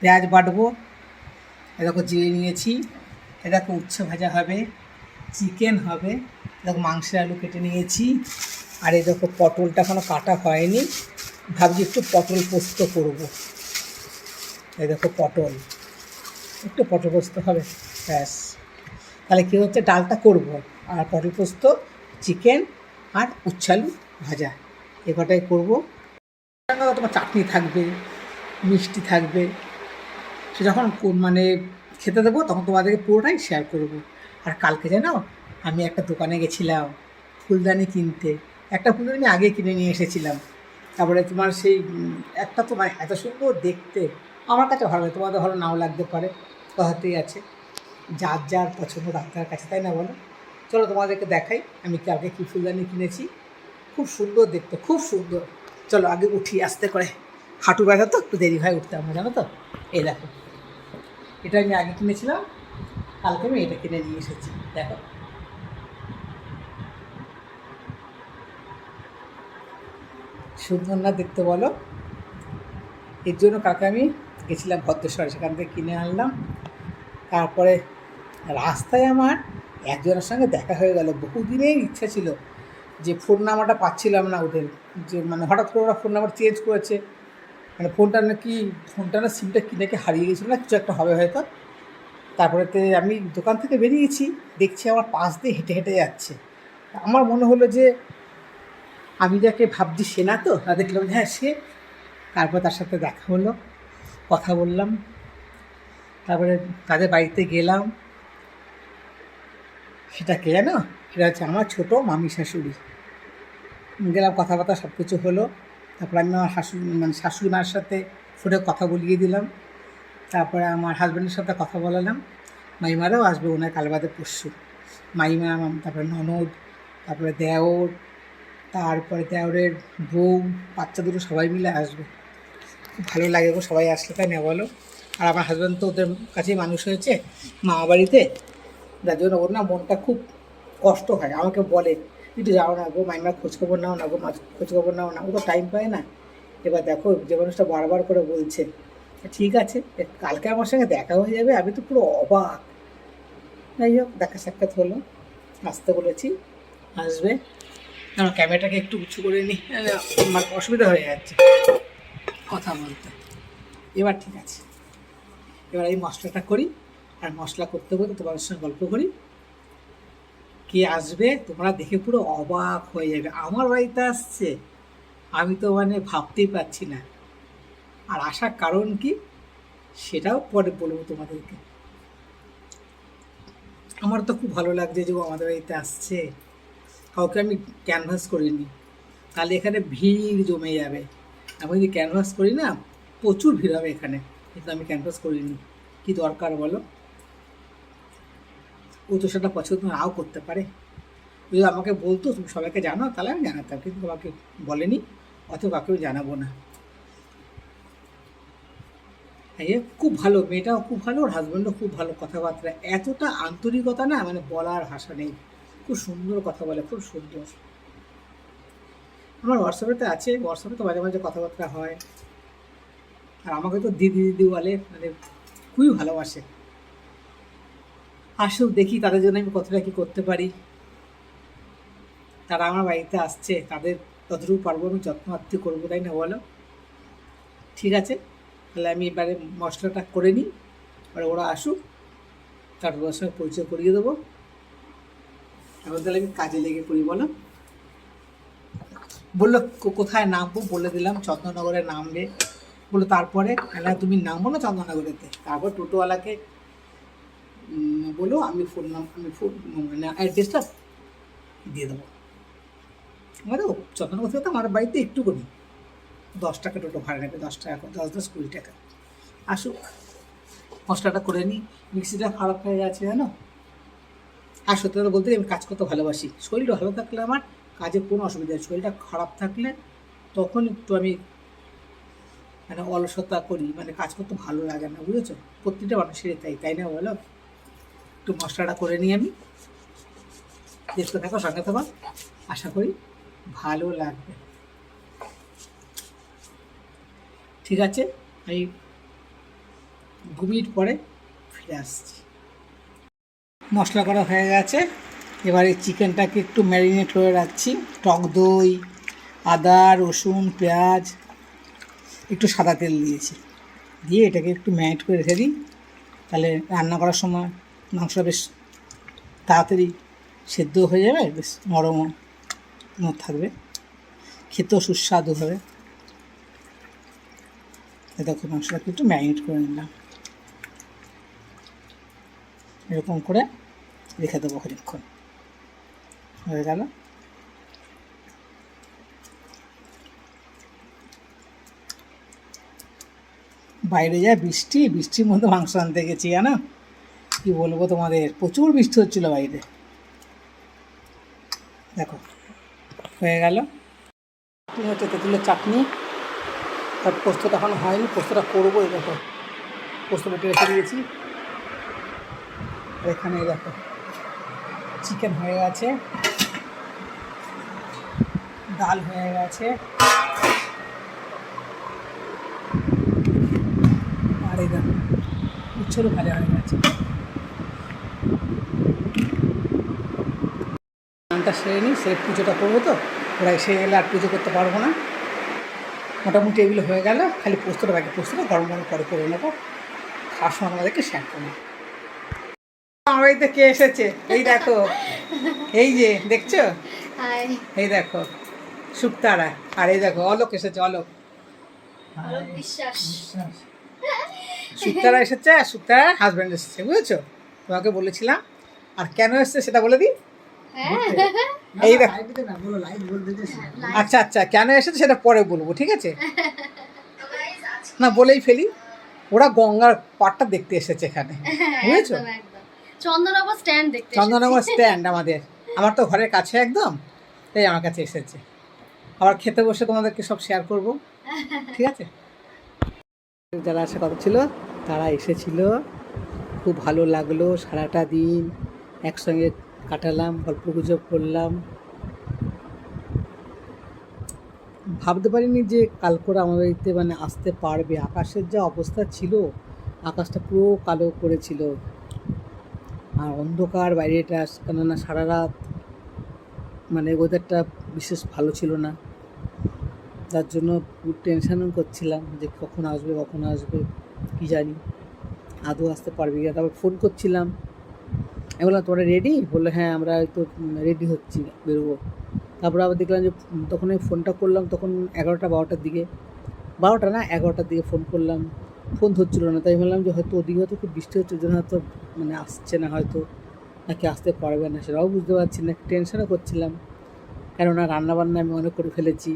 পেঁয়াজ বাটবো। এরকম জিরে নিয়েছি। এরকম উচ্ছে ভাজা হবে, চিকেন হবে এরকম মাংসের আলু কেটে নিয়েছি। আর এই দেখো পটলটা এখনও কাটা হয়নি। ভাবছি একটু পটল পোস্ত করব। এই দেখো পটল। একটু পটল পোস্ত হবে, ব্যাস। তাহলে কী হচ্ছে? ডালটা করব। আর পটল পোস্ত, চিকেন আর উচ্ছালু ভাজা। এ কটাই করব? তোমার চাটনি থাকবে, মিষ্টি থাকবে। সে যখন মানে খেতে দেবো, তখন তোমাদেরকে পুরোটাই শেয়ার করব। আর কালকে জানো আমি একটা দোকানে গেছিলাম ফুলদানি কিনতে। একটা ফুলদানি আমি আগে কিনে নিয়ে এসেছিলাম। তারপরে তোমার সেই একটা তোমার এত সুন্দর দেখতে। আমার কাছে ভালো লাগে, তোমাদের ভালো নাও লাগতে পারে, কথাতেই আছে। যার যার পছন্দ ডাক্তার কাছে, তাই না বলো? চলো তোমাদেরকে দেখাই আমি কালকে কী ফুলদানি কিনেছি। খুব সুন্দর দেখতে, খুব সুন্দর। চলো আগে উঠি আস্তে করে। হাঁটু ব্যথা তো, একটু দেরি হয় উঠতে আমরা, জানো তো? এই দেখো। এটা আমি আগে কিনেছিলাম, কালকে আমি এটা কিনে নিয়ে এসেছি, দেখো। সুন্দর না দেখতে বলো। এর জন্য কাকে আমি গেছিলাম ভদ্রেশ্বরে, সেখান থেকে কিনে আনলাম। তারপরে রাস্তায় আমার একজনের সঙ্গে দেখা হয়ে গেল। বহুদিনের ইচ্ছা ছিল যে ফোন নাম্বারটা পাচ্ছিলাম না ওদের, যে মানে হঠাৎ করে ওরা ফোন নাম্বার চেঞ্জ করেছে। মানে ফোনটা নাকি ফোনটা না সিমটা কি নাকি হারিয়ে গেছিল না, কিছু একটা হবে হয়তো। তারপরেতে আমি দোকান থেকে বেরিয়েছি, দেখছি আমার পাশ দিয়ে হেঁটে হেঁটে যাচ্ছে। আমার মনে হলো যে, আমি যাকে ভাবছি সে না তো তা দেখলাম হ্যাঁ সে। তারপর তার সাথে দেখা হলো, কথা বললাম। তারপরে তাদের বাড়িতে গেলাম। সেটা কে জানো? সেটা হচ্ছে আমার ছোটো মামি শাশুড়ি। গেলাম, কথাবার্তা সব কিছু হলো। তারপরে আমি আমার শাশুড়ি মানে শাশুড়ি মার সাথে ফোনে কথা বলিয়ে দিলাম। তারপরে আমার হাজব্যান্ডের সাথে কথা বলালাম। মাইমারাও আসবে, ওনার কালবাদে পরশু। মাইমা তারপরে ননদ, তারপরে দেওর, তারপরে দেওরের বউ, বাচ্চা দুটো সবাই মিলে আসবে। খুব ভালো লাগে গো সবাই আসলে, তাই না বলো? আর আমার হাজব্যান্ড তো ওদের কাছেই মানুষ হয়েছে মামা বাড়িতে। যার জন্য ওর না মনটা খুব কষ্ট হয়, আমাকে বলে। একটু যাও না গো মাইমার খোঁজখবর নাও না গো, মা খোঁজখবর নাও না, ও তো টাইম পায় না। এবার দেখো, যে মানুষটা বারবার করে বলছে ঠিক আছে কালকে আমার সঙ্গে দেখা হয়ে যাবে, আমি তো পুরো অবাক। যাই হোক, দেখা সাক্ষাৎ হলো, আসতে বলেছি, আসবে। আমার ক্যামেরাটাকে একটু উঁচু করে নিই আমার অসুবিধা হয়ে যাচ্ছে, কথা বলতে। এবার ঠিক আছে, এবার এই মশলাটা করি, আর মশলা করতে করতে তোমাদের সঙ্গে গল্প করি। কে আসবে, তোমরা দেখে পুরো অবাক হয়ে যাবে। আমার বাড়িতে আসছে। আমি তো মানে ভাবতেই পারছি না। আর আসার কারণ কি? সেটাও পরে বলব তোমাদেরকে। আমার তো খুব ভালো লাগছে যে ও আমাদের বাড়িতে আসছে। কাউকে আমি ক্যানভাস করিনি। তাহলে এখানে ভিড় জমে যাবে। আমি যদি ক্যানভাস করি না, প্রচুর ভিড় হবে এখানে। কিন্তু আমি ক্যানভাস করিনি। কি দরকার বলো? ও তো সেটা পছন্দ নাও করতে পারে। যদি আমাকে বলতো, তুমি সবাইকে জানো তাহলে আমি জানাতাম, কিন্তু আমাকে বলেনি অত কাউকেও জানাব না। এই খুব ভালো, মেয়েটাও খুব ভালো, ওর হাজব্যান্ডও খুব ভালো কথাবার্তা। এতটা আন্তরিকতা না মানে বলার ভাষা নেই। খুব সুন্দর কথা বলে, খুব সুন্দর। আমার হোয়াটসঅ্যাপেতে আছে হোয়াটসঅ্যাপে তো মাঝে মাঝে কথাবার্তা হয়। আর আমাকে তো দিদি দিদি বলে মানে খুবই ভালোবাসে। আসুক, দেখি তাদের জন্য আমি কতটা কি করতে পারি। তারা আমার বাড়িতে আসছে, তাদের যতটুকু পারব, আমি যত্ন আত্মি করব, তাই না বলো? ঠিক আছে, তাহলে আমি এবারে মশলাটা করে নিই আর ওরা আসুক তারপর ওর সঙ্গে পরিচয় করিয়ে দেবো। এখন তাহলে আমি কাজে লেগে পড়ি, বলো। বলল কোথায় নামবো? বলে দিলাম চন্দ্রনগরে নামবে। বলল, তারপরে তুমি নামবো না চন্দ্রনগরেতে তারপর টোটোওয়ালাকে বলো, আমি ফোন নাম আমি ফোন মানে অ্যাড্রেসটা দিয়ে দেবো। আমাদের চন্দ্রনগর থেকে তো আমার বাড়িতে একটু করি। দশ টাকা টোটো ভাড়া নেবে, দশ টাকা দশ দশ, কুড়ি টাকা। আসুক, মশলাটা করে নিই মিক্সিটা খারাপ হয়ে গেছে, জানো? আর সত্যি কথা বলতে আমি কাজ করতে ভালোবাসি। শরীরটা ভালো থাকলে আমার কাজে কোনো অসুবিধা নেই। শরীরটা খারাপ থাকলে তখন একটু আমি মানে অলসতা করি মানে কাজ করতে ভালো লাগে না, বুঝেছ? প্রত্যেকটা মানুষেরই তাই তাই না বলো? একটু মশলাটা করে নিই আমি। দেখতে থাকো, সঙ্গে থাকো। আশা করি ভালো লাগবে। ঠিক আছে, আমি দু মিনিট পরে ফিরে আসছি। মশলা করা হয়ে গেছে। এবারে চিকেনটাকে একটু ম্যারিনেট করে রাখছি। টক দই, আদা, রসুন, পেঁয়াজ, একটু সাদা তেল দিয়েছি। দিয়ে এটাকে একটু ম্যারিনেট করে রেখে দিই। তাহলে রান্না করার সময় মাংসটা বেশ তাড়াতাড়ি সেদ্ধ হয়ে যাবে, বেশ নরমও নরম থাকবে। খেতেও সুস্বাদু হবে। দেখো মাংসটাকে একটু ম্যারিনেট করে নিলাম। এরকম করে রেখে দেবো খানিক্ষণ হয়ে গেল। বাইরে যা বৃষ্টি, বৃষ্টির মধ্যে মাংস আনতে গেছি, জানো? কি বলব তোমাদের? প্রচুর বৃষ্টি হচ্ছিল বাইরে। দেখো, হয়ে গেল। হচ্ছে তেঁতুলের চাটনি। তার পোস্তটা এখন হয়নি, পোস্তটা করব, এই দেখো। পোস্ত বেটে রেখে দিয়েছি। এখানে দেখো, চিকেন হয়ে গেছে। ডাল হয়ে গেছে। আর এই দেখো উচ্ছল ভাজা হয়ে গেছে। স্নানটা সেরে নিই সে পুজোটা করব তো। ওরা এসে গেলে আর পুজো করতে পারব না। মোটামুটি এগুলো হয়ে গেল খালি পোস্তটা বাকি পোস্তটা গরম গরম করে করে নেব। খাওয়ার সময় আমাদেরকে শেয়ার করব। আমার বাড়িতে কে এসেছে? এই দেখো। এই যে দেখছ? এই দেখো সুক্তারা আর এই দেখো অলোক এসেছে অলোক। সুক্তারা এসেছে আর সুক্তারা হাজব্যান্ড এসেছে বুঝেছ? তোমাকে বলেছিলাম। আর কেন এসেছে সেটা বলে দিই। এই আচ্ছা আচ্ছা কেন এসেছে সেটা পরে বলব ঠিক আছে? না বলেই ফেলি ওরা গঙ্গার পাড়টা দেখতে এসেছে এখানে বুঝেছ? একদম একদম। চন্দননগর স্ট্যান্ড দেখতে চন্দননগর স্ট্যান্ড আমাদের আমার তো ঘরের কাছে একদম তাই আমার কাছে এসেছে। আবার খেতে বসে তোমাদেরকে সব শেয়ার করব ঠিক আছে? যারা আসা কথা ছিল তারা এসেছিল খুব ভালো লাগল সারাটা দিন একসঙ্গে কাটালাম গল্প গুজব করলাম। ভাবতে পারিনি যে কাল করে আমাদের বাড়িতে মানে আসতে পারবে। আকাশের যা অবস্থা ছিল, আকাশটা পুরো কালো করেছিল। আর অন্ধকার বাইরেটা কেননা সারা রাত মানে ওয়েদারটা বিশেষ ভালো ছিল না। তার জন্য টেনশনও করছিলাম যে কখন আসবে কখন আসবে, কি জানি। আদৌ আসতে পারবে কিনা? তারপর ফোন করছিলাম। আমি বললাম, তোমরা রেডি বলল হ্যাঁ আমরা তো রেডি হচ্ছি, বেরোবো। তারপরে আবার দেখলাম যে তখন আমি ফোনটা করলাম, তখন এগারোটা বারোটার দিকে। বারোটা না, এগারোটার দিকে ফোন করলাম। ফোন ধরছিল না, তাই বললাম যে, হয়তো ওদিকে হয়তো খুব বৃষ্টি হচ্ছে জন্য হয়তো মানে আসছে না হয়তো, নাকি আসতে পারবে না। সেটাও বুঝতে পারছি না টেনশনও করছিলাম। কেননা রান্নাবান্না আমি অনেক করে ফেলেছি,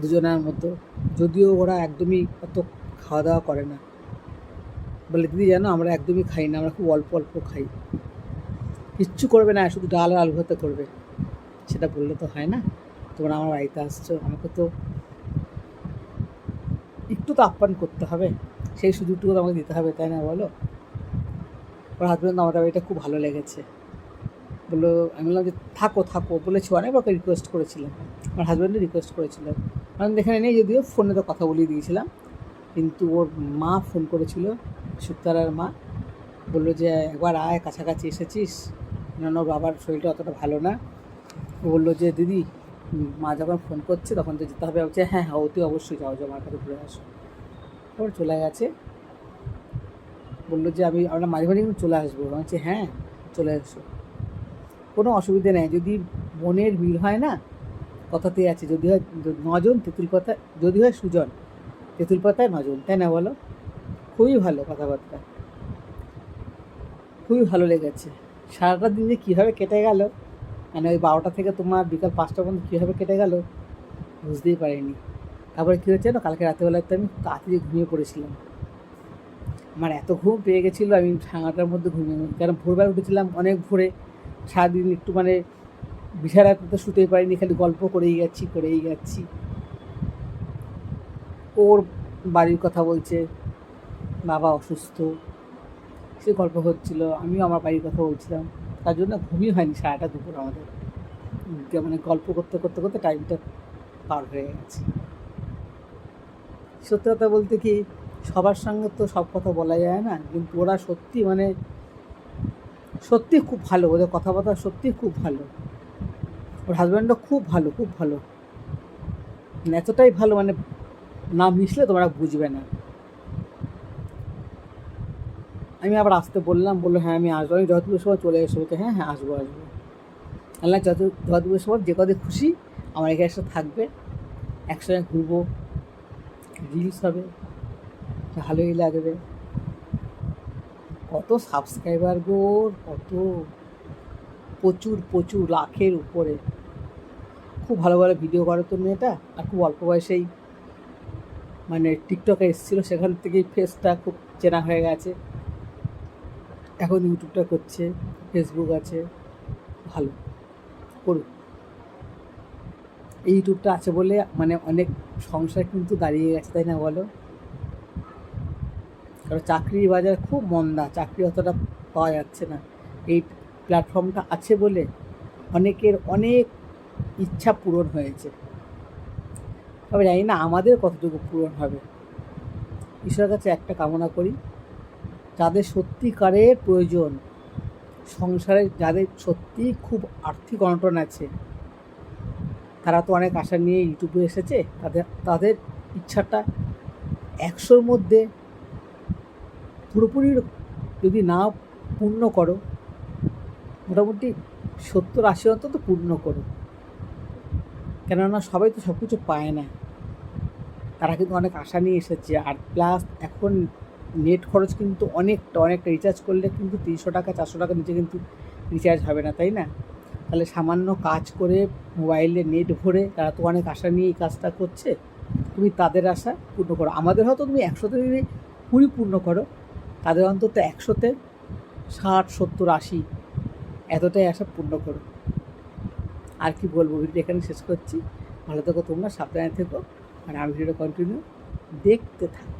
দুজনের মতো যদিও ওরা একদমই অত খাওয়া দাওয়া করে না। বলে, দিদি, জানো, আমরা একদমই খাই না, আমরা খুব অল্প অল্প খাই। কিচ্ছু করবে না, শুধু ডাল আর আলু ভাতে করবে। সেটা বললে তো হয় না। তোমরা আমার বাড়িতে আসছো, আমাকে তো একটু তো আপ্যায়ন করতে হবে। সেই সুযোগটুকু আমাকে দিতে হবে, তাই না বলো? ওর হাজব্যান্ড আমার বাড়িটা খুব ভালো লেগেছে। বলল, আমি বললাম যে, থাকো থাকো। বলেছি অনেকবার রিকোয়েস্ট করেছিলাম। আমার হাজব্যান্ডও রিকোয়েস্ট করেছিলাম কারণ এখানে নেই, যদিও ফোনে তো কথা বলিয়ে দিয়েছিলাম। কিন্তু ওর মা ফোন করেছিল। সুক্তারার মা বলল যে একবার আয় কাছাকাছি এসেছিস। ওর বাবার শরীরটা অতটা ভালো না। বলল যে দিদি মা যখন ফোন করছে তখন তো যেতে হবে। বলছি, হ্যাঁ হ্যাঁ অতি অবশ্যই যাও যাও মার কাছে ঘুরে আসো। তারপর চলে গেছে। বলল যে আমি আমরা মাঝে মাঝে চলে আসব। বলছি হ্যাঁ চলে এসো। কোনো অসুবিধা নেই যদি মনের মিল হয় না কথাতেই আছে যদি হয় নজন তেঁতুল পাতা যদি হয় সুজন তেঁতুল পাতায় নজন তাই না বলো? খুবই ভালো কথাবার্তা। খুবই ভালো লেগেছে। সারাটা দিন যে কীভাবে কেটে গেল মানে ওই বারোটা থেকে তোমার বিকাল পাঁচটা পর্যন্ত কীভাবে কেটে গেল, বুঝতেই পারিনি। তারপরে কী হচ্ছে না কালকে রাতেবেলায় তো আমি তাড়াতাড়ি ঘুমিয়ে পড়েছিলাম। আমার এত ঘুম পেয়ে গেছিল, আমি সাঙাটার মধ্যে ঘুমিয়ে। কারণ ভোরবেলা উঠেছিলাম অনেক ভোরে, সারাদিন একটু মানে বিছানাতে তো শুতেই পারিনি, খালি গল্প করেই যাচ্ছি করেই যাচ্ছি। ওর বাড়ির কথা বলছে বাবা অসুস্থ সে গল্প হচ্ছিল, আমিও আমার বাড়ির কথা বলছিলাম। তার জন্য ঘুমই হয়নি সারাটা দুপুর আমাদের। মানে গল্প করতে করতে করতে টাইমটা পার হয়ে গেছে। সত্যি কথা বলতে কি, সবার সঙ্গে তো সব কথা বলা যায় না, কিন্তু ওরা সত্যি মানে সত্যি খুব ভালো, ওদের কথাবার্তা সত্যি খুব ভালো। ওর হাজব্যান্ডও খুব ভালো খুব ভালো। এতটাই ভালো মানে না মিশলে তোমরা বুঝবে না। আমি আবার আসতে বললাম, বলল হ্যাঁ আমি আসব। আমি যতদূর সময় চলে এসে বলতে হ্যাঁ হ্যাঁ আসব আসব। আল্লাহ যত, যতদূর সময় যে কদিন খুশি আমার এখানে এসে থাকবে। একসঙ্গে ঘুরবো রিলস হবে, ভালোই লাগবে। কত সাবস্ক্রাইবার গোর কত, প্রচুর প্রচুর লাখের উপরে। খুব ভালো ভালো ভিডিও করে তো মেয়েটা আর খুব অল্প বয়সেই মানে টিকটকে এসেছিল, সেখান থেকেই ফেসটা খুব চেনা হয়ে গেছে। এখন ইউটিউবটা করছে ফেসবুক আছে, ভালো করুক এই ইউটিউবটা আছে বলে মানে অনেক সংসার কিন্তু দাঁড়িয়ে গেছে, তাই না বলো? কারণ চাকরির বাজার খুব মন্দা, চাকরি অতটা পাওয়া যাচ্ছে না। এই প্ল্যাটফর্মটা আছে বলে অনেকের অনেক ইচ্ছা পূরণ হয়েছে। তবে জানি না আমাদের কতটুকু পূরণ হবে। ঈশ্বরের কাছে একটা কামনা করি। যাদের সত্যিকারের প্রয়োজন, সংসারে যাদের সত্যি খুব আর্থিক অনটন আছে, তারা তো অনেক আশা নিয়ে ইউটিউবে এসেছে, তাদের তাদের ইচ্ছাটা একশোর মধ্যে পুরোপুরি যদি না পূর্ণ করো, মোটামুটি সত্তর আশি অন্তত পূর্ণ করো। কেননা সবাই তো সব কিছু পায় না। তারা কিন্তু অনেক আশা নিয়ে এসেছে, আর প্লাস এখন নেট খরচ কিন্তু অনেকটা অনেকটা রিচার্জ করলে কিন্তু তিনশো টাকা, চারশো টাকা নিচে কিন্তু রিচার্জ হবে না, তাই না? তাহলে সামান্য কাজ করে মোবাইলে নেট ভরে তারা তো অনেক আশা নিয়ে এই কাজটা করছে। তুমি তাদের আশা পূর্ণ করো। আমাদের হয়তো তুমি একশোতে যদি কুড়ি পূর্ণ করো, তাদের অন্তত একশোতে ষাট, সত্তর, আশি এতটাই আশা পূর্ণ করো। আর কি বলব ভিডিও এখানে শেষ করছি। ভালো থেকো তোমরা, সাবধানে থেকো। আর আমি ভিডিওটা কন্টিনিউ দেখতে থাকো।